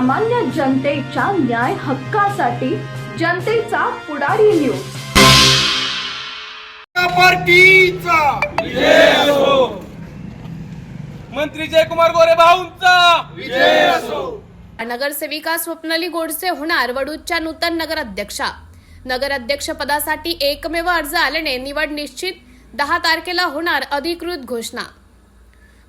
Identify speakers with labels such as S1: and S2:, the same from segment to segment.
S1: सामान्य जनतेच्या न्याय हक्कासाठी जनतेचा पुढारी न्यूज
S2: पार्टीचा.
S3: मंत्री जयकुमार गोरे भाऊंचा.
S2: विजय असो.
S4: नगरसेविका स्वप्नली गोडसे होणार वडूजच्या नूतन नगराध्यक्षा. नगराध्यक्ष पदासाठी एकमेव अर्ज आल्याने निवड निश्चित. दहा तारखेला होणार अधिकृत घोषणा.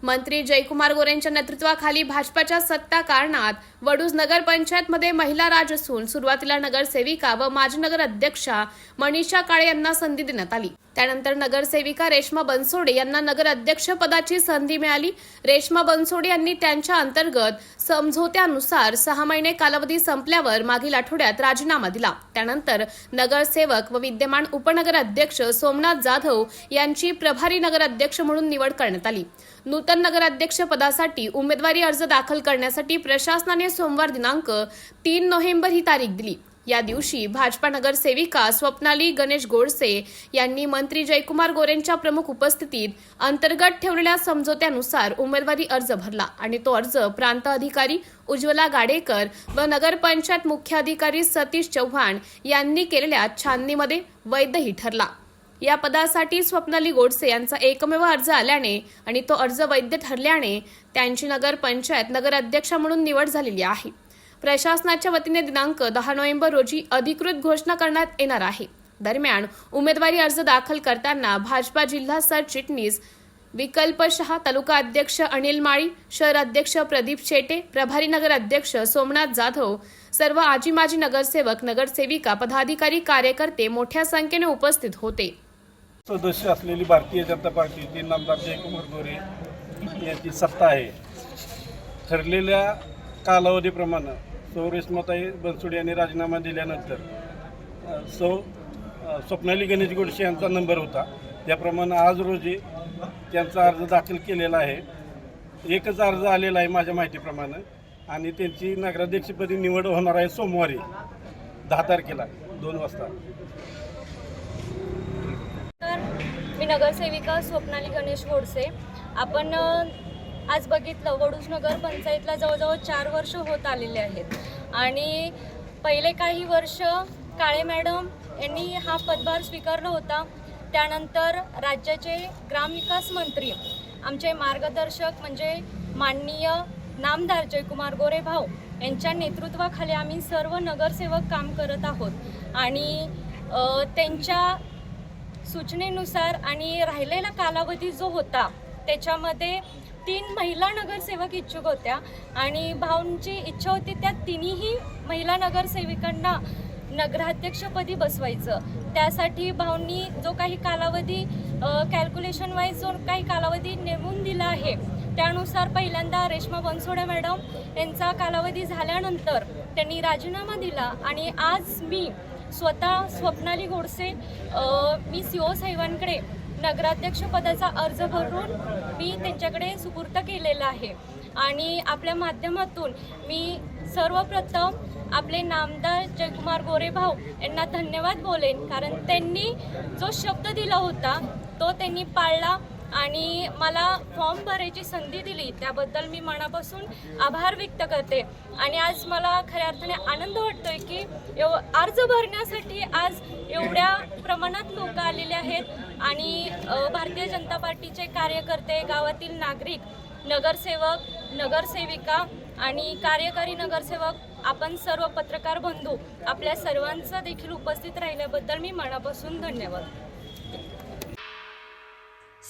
S4: मंत्री जयकुमार गोरेंच्या नेतृत्वाखाली भाजपाच्या सत्ता कारणात वडूज नगरपंचायतमध्ये महिला राज असून सुरुवातीला नगरसेविका व माजी नगराध्यक्षा मनीषा काळे यांना संधी देण्यात आली. त्यानंतर नगरसेविका रेश्मा बनसोडे यांना नगर अध्यक्षपदाची संधी मिळाली. रेश्मा बनसोडे यांनी त्यांच्या अंतर्गत समझोत्यानुसार सहा महिने कालावधी संपल्यावर मागील आठवड्यात राजीनामा दिला. त्यानंतर नगरसेवक व विद्यमान उपनगराध्यक्ष सोमनाथ जाधव यांची प्रभारी नगर अध्यक्ष म्हणून निवड करण्यात आली. नूतन नगराध्यक्ष पदासाठी उमेदवारी अर्ज दाखल करण्यासाठी प्रशासनाने सोमवार दिनांक तीन नोव्हेंबर ही तारीख दिली. या दिवशी भाजपा नगरसेविका स्वप्नाली गणेश गोडसे यांनी मंत्री जयकुमार गोरेंच्या प्रमुख उपस्थितीत अंतर्गत ठेवलेल्या समझोत्यानुसार उमेदवारी अर्ज भरला आणि तो अर्ज प्रांत अधिकारी उज्ज्वला गाडेकर व नगरपंचायत मुख्याधिकारी सतीश चव्हाण यांनी केलेल्या छाननीमध्ये वैधही ठरला. या पदासाठी स्वप्नाली गोडसे यांचा एकमेव अर्ज आल्याने आणि तो अर्ज वैध ठरल्याने त्यांची नगरपंचायत नगराध्यक्षा म्हणून निवड झालेली आहे. प्रशासनाच्या वतीने दिनांक दहा नोव्हेंबर रोजी अधिकृत घोषणा करण्यात येणार आहे. दरम्यान उमेदवारी अर्ज दाखल करताना भाजपा जिल्हा सरचिटणीस विकल्प शहा तालुका अध्यक्ष अनिल माळी शहर अध्यक्ष प्रदीप शेटे प्रभारी नगर अध्यक्ष सोमनाथ जाधव सर्व आजी माजी नगरसेवक नगरसेविका पदाधिकारी कार्यकर्ते मोठ्या संख्येने उपस्थित होते.
S2: सदस्य असलेली भारतीय जनता पार्टीचे नामदार जयकुमार गोरे यांची सत्ता आहे. ठरलेल्या कालावधीप्रमाणे सौ रेश्माताई बनसोडे यांनी राजीनामा दिल्यानंतर सौ स्वप्नाली गणेश गोडसे यांचा नंबर होता. त्याप्रमाणे आज रोजी त्यांचा अर्ज दाखल केलेला आहे. एकच अर्ज आलेला आहे माझ्या माहितीप्रमाणे आणि त्यांची नगराध्यक्षपदी निवड होणार आहे सोमवारी दहा तारखेला दोन वाजता.
S5: तर मी नगरसेविका स्वप्नाली गणेश गोडसे. आपण आज बघितलं वडूजनगर पंचायतला जवळजवळ चार वर्ष होत आलेले आहेत. आणि पहिले काही वर्ष काळे मॅडम यांनी हा पदभार स्वीकारला होता. त्यानंतर राज्याचे ग्रामविकास मंत्री आमचे मार्गदर्शक म्हणजे माननीय नामदार जयकुमार गोरे भाऊ यांच्या नेतृत्वाखाली आम्ही सर्व नगरसेवक काम करत आहोत. आणि त्यांच्या सूचनेनुसार आणि राहिलेला कालावधी जो होता त्याच्यामध्ये तीन महिला नगरसेवक इच्छुक होत्या आणि भाऊंची इच्छा होती त्या तिन्ही महिला नगरसेविकांना नगराध्यक्षपदी बसवायचं. त्यासाठी भाऊंनी जो काही कालावधी कॅल्क्युलेशन वाईज जो काही कालावधी नेमून दिला आहे त्यानुसार पहिल्यांदा रेश्मा बनसोडे मॅडम यांचा कालावधी झाल्यानंतर त्यांनी राजीनामा दिला आणि आज मी स्वतः स्वप्नाली गोडसे मी सी ओ साहेबांकडे नगराध्यक्षपदाचा अर्ज भरून मी त्यांच्याकडे सुपूर्त केलेला आहे. आणि आपल्या माध्यमातून मी सर्वप्रथम आपले नामदार जयकुमार गोरे भाऊ यांना धन्यवाद बोलेन. कारण त्यांनी जो शब्द दिला होता तो त्यांनी पाळला आणि मला फॉर्म भरायची संधी दिली त्याबद्दल मी मनापासून आभार व्यक्त करते. आणि आज मला खऱ्या अर्थाने आनंद वाटतोय की एव अर्ज भरण्यासाठी आज एवढ्या प्रमाणात लोक आलेले आहेत. आणि भारतीय जनता पार्टीचे कार्यकर्ते गावातील नागरिक नगरसेवक नगरसेविका आणि कार्यकारी नगरसेवक आपण सर्व पत्रकार बंधू आपल्या सर्वांचं देखील उपस्थित राहिल्याबद्दल मी मनापासून धन्यवाद.